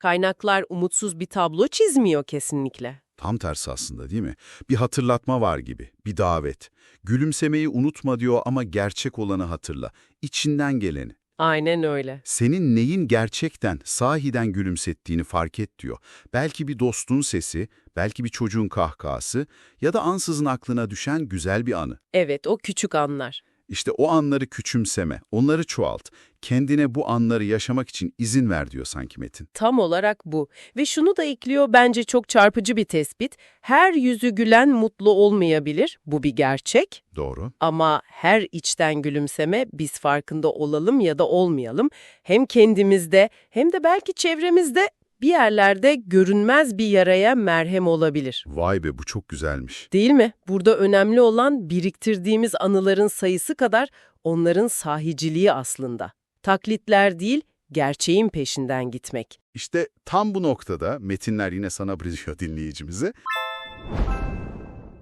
Kaynaklar umutsuz bir tablo çizmiyor kesinlikle. Tam tersi aslında değil mi? Bir hatırlatma var gibi, bir davet. Gülümsemeyi unutma diyor ama gerçek olanı hatırla. İçinden geleni. Aynen öyle. Senin neyin gerçekten, sahiden gülümsettiğini fark et diyor. Belki bir dostun sesi, belki bir çocuğun kahkahası ya da ansızın aklına düşen güzel bir anı. Evet, o küçük anlar. İşte o anları küçümseme, onları çoğalt. Kendine bu anları yaşamak için izin ver diyor sanki Metin. Tam olarak bu. Ve şunu da ekliyor bence çok çarpıcı bir tespit. Her yüzü gülen mutlu olmayabilir. Bu bir gerçek. Doğru. Ama her içten gülümseme biz farkında olalım ya da olmayalım. Hem kendimizde hem de belki çevremizde bir yerlerde görünmez bir yaraya merhem olabilir. Vay be bu çok güzelmiş. Değil mi? Burada önemli olan biriktirdiğimiz anıların sayısı kadar onların sahiciliği aslında. Taklitler değil, gerçeğin peşinden gitmek. İşte tam bu noktada metinler yine sana bırakıyor dinleyicimizi.